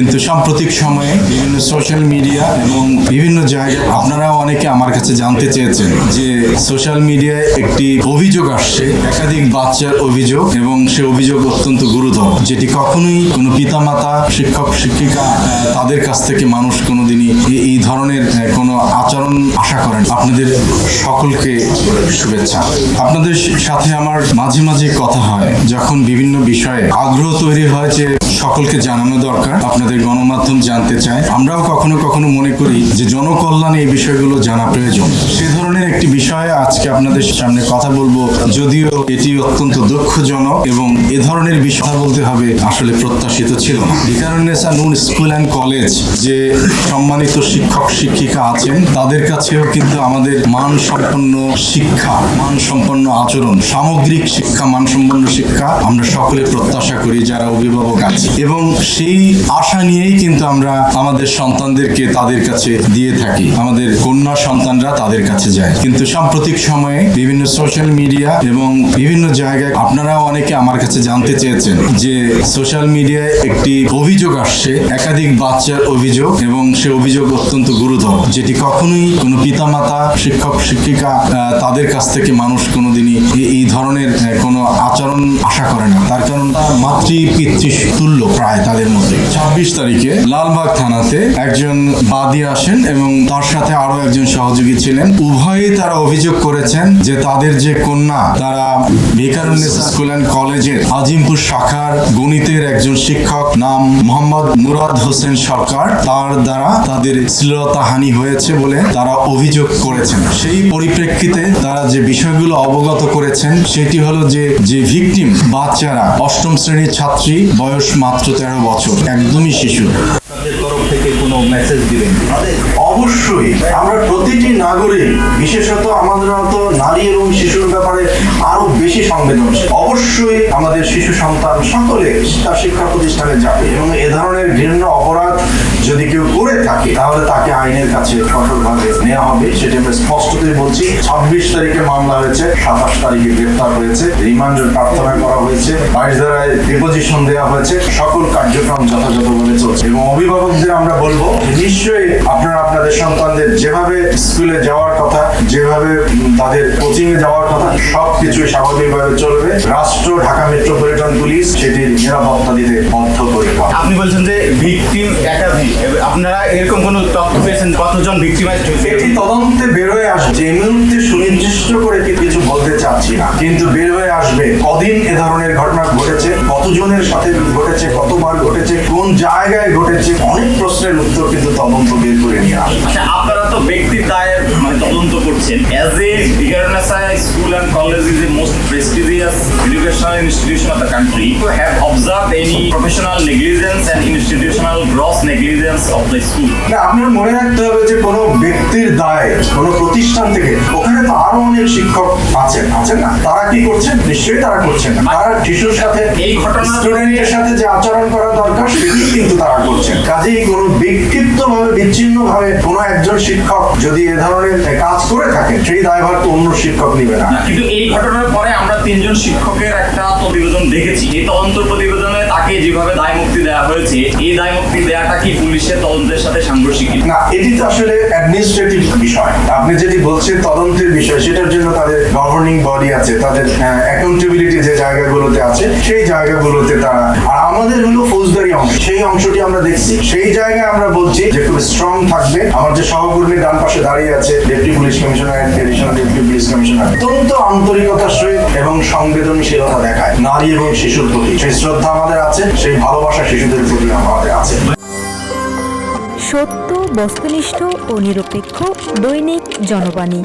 কিন্তু সাম্প্রতিক সময়ে বিভিন্ন সোশ্যাল মিডিয়া এবং বিভিন্ন জায়গায় আপনারাও অনেকে আমার কাছে জানতে চেয়েছেন যে সোশ্যাল মিডিয়ায় একটি অভিযোগ আসছে, একাধিক বাচ্চার অভিযোগ এবং সে অভিযোগ অত্যন্ত গুরুতর। যেটি কখনোই কোনো পিতামাতা, শিক্ষক, শিক্ষিকা তাদের কাছ থেকে মানুষ কোনোদিনই এই ধরনের কোনো আচরণ আশা করেন আপনাদের সকলকে শুভেচ্ছা। আপনাদের সাথে আমার মাঝে মাঝে কথা হয় যখন বিভিন্ন বিষয়ে আগ্রহ তৈরি হয় যে সকলকে জানানো দরকার, আপনাদের গণমাধ্যম জানতে চায়। আমরাও কখনো কখনো মনে করি যে জনকল্যাণে এই বিষয়গুলো জানা প্রয়োজন। সে ধরনের একটি বিষয়ে আজকে আপনাদের সামনে কথা বলব, যদিও এটি অত্যন্ত দুঃখজনক এবং এ ধরনের বিষয় বলতে হবে আসলে প্রত্যাশিত ছিল না। নুন স্কুল অ্যান্ড কলেজ যে সম্মানিত শিক্ষক শিক্ষিকা আছেন, তাদের কাছেও কিন্তু আমাদের মান সম্পন্ন শিক্ষা মান সম্পন্ন আচরণ, সামগ্রিক শিক্ষা, মানসম্পন্ন শিক্ষা আমরা সকলে প্রত্যাশা করি যারা অভিভাবক আছে। এবং সেই আশা নিয়েই কিন্তু আমরা আমাদের সন্তানদেরকে তাদের কাছে দিয়ে থাকি। আমাদের কন্যা সন্তানরা তাদের কাছে যায়। কিন্তু সাম্প্রতিক সময়ে বিভিন্ন সোশ্যাল মিডিয়া এবং বিভিন্ন জায়গায় আপনারাও অনেকে আমার কাছে জানতে চেয়েছেন যে সোশ্যাল মিডিয়ায় একটি অভিযোগ আসছে, একাধিক বাচ্চার অভিযোগ এবং সে অভিযোগ অত্যন্ত গুরুতর, যেটি কখনোই কোনো পিতামাতা, শিক্ষক, শিক্ষিকা তাদের কাছ থেকে মানুষ কোনোদিনই এই ধরনের কোনো আচরণ আশা করে না। তার কারণ মাতৃ, পিতৃ তুল্য প্রায় তাদের মধ্যে। ছাব্বিশ তারিখে লালবাগ থানাতে একজন বাদী আসেন এবং তার সাথে আরও একজন সহযোগী ছিলেন। উভয়ই তারা অভিযোগ করেছেন যে তাদের যে কন্যা, তারা বেকারুন্নেসা স্কুল অ্যান্ড কলেজের আজিমপুর শাখার গণিতের একজন শিক্ষক নাম মোহাম্মদ মুরাদ হোসেন সরকার। তার দ্বারা তাদের শ্লীলতাহানি হয়েছে বলে তারা অভিযোগ করেছেন। সেই পরিপ্রেক্ষিতে তারা যে বিষয়গুলো অবগত করেছেন, সেটি হলো যে যে ভিকটিম বাচ্চারা অষ্টম শ্রেণির ছাত্রী, বয়স মাত্র তেরো বছর একদমই শিশু। তাদের তরফ থেকে কোনো মেসেজ দিবেন? অবশ্যই। আমরা প্রতিটি নাগরিক বিশেষত আমাদের মতো নারী এবং শিশুর ব্যাপারে আরও বেশি সংবেদনশীল। অবশ্যই আমাদের শিশু সন্তান সকলে তার শিক্ষা প্রতিষ্ঠানে যাবে এবং এ ধরনের ঘৃণ্য অপরাধ যদি কেউ করে থাকে, তাহলে তাকে আইনের কাছে কঠোরভাবে নেওয়া হবে। সেটা আমরা স্পষ্টতই বলছি, ছাব্বিশ তারিখে মামলা হয়েছে, সাতাশ তারিখে গ্রেপ্তার হয়েছে, রিমান্ডের প্রার্থনা করা হয়েছে, বাইশ ধারায় ডিপোজিশন দেওয়া হয়েছে, সকল কার্যক্রম যথাযথভাবে চলছে। এবং অভিভাবকদের আমরা বলব, নিশ্চয়ই আপনারা আপনাদের সন্তানদের যেভাবে স্কুলে যাওয়ার কথা, যেভাবে তাদের কোচিং এ যাওয়ার কথা সবকিছু স্বাভাবিকভাবে চলবে। রাষ্ট্র ঢাকা মেট্রোপলিটন পুলিশ সেটির নিরাপত্তা দিতে বদ্ধপরিকর আপনি বলছেন যে ভিকটিম একাধিক। আপনারা এরকম কোনো তথ্য পেয়েছেন কতজন হয়েছে এটি তদন্তে বের হয়ে আসবে। যে মুহূর্তে সুনির্দিষ্ট করে কিছু বলতে চাচ্ছি না। কিন্তু বের হয়ে আসবে। কদিন এ ধরনের ঘটনা ঘটেছে কতজনের সাথে ঘটেছে কতবার ঘটেছে কোন জায়গায় ঘটেছে অনেক প্রশ্নের উত্তর কিন্তু তদন্ত বের করে নিয়ে আসবে। করছেন as a বিগারনাসা school and college is a most prestigious educational institution of the country to have observe any professional negligence and institutional gross negligence of the school না আপনার মনে রাখতে হবে যে কোনো ব্যক্তির দায় কোনো প্রতিষ্ঠান থেকে ওখানে তো আরও অনেক শিক্ষক আছেন আছেন না? তারা কি করছেন? নিশ্চয়ই তারা করছেন না। তারা শিশুর সাথে এই ঘটনা- স্টুডেন্টের সাথে যে আচরণ করা দরকার সেটি কিন্তু তারা করছেন। কাজেই কোনো ব্যক্তিত্ব ভাবে বিচ্ছিন্ন ভাবে কোনো একজন শিক্ষক যদি এ ধরনের কাজ করে থাকেন সেই দায়ভার তো অন্য শিক্ষক নিবে না। কিন্তু এই ঘটনার পরে আমরা তিনজন শিক্ষকের একটা প্রতিবেদন দেখেছি। এই তদন্ত প্রতিবেদনে তাকে যেভাবে দায় মুক্তি দেওয়া হয়েছে এই দায় মুক্তি দেওয়াটা কি পুলিশের তদন্তের সাথে সাংঘর্ষিক না এটি তো আসলে অ্যাডমিনিস্ট্রেটিভ বিষয়। আপনি যেটি বলছেন তদন্তের বিষয় সেটার জন্য তাদের গভর্নিং বডি আছে তাদের অ্যাকাউন্টেবিলিটি যে জায়গাগুলোতে আছে সেই জায়গাগুলোতে তারা আর আমাদের হলো ফৌজদারি সেই অংশটি আমরা দেখছি, সেই জায়গায় আমরা বলছি যে খুব স্ট্রং থাকবে। আমার যে সহকর্মী ডান পাশে দাঁড়িয়ে আছে deputy police commissioner deputy police commissioner অত্যন্ত সহিত এবং সংবেদনশীলতা দেখায়। নারী এবং শিশুর প্রতি সেই শ্রদ্ধা আমাদের আছে, সেই ভালোবাসা শিশুদের প্রতি আমাদের আছে। সত্য, বস্তুনিষ্ঠ ও নিরপেক্ষ দৈনিক জনবাণী।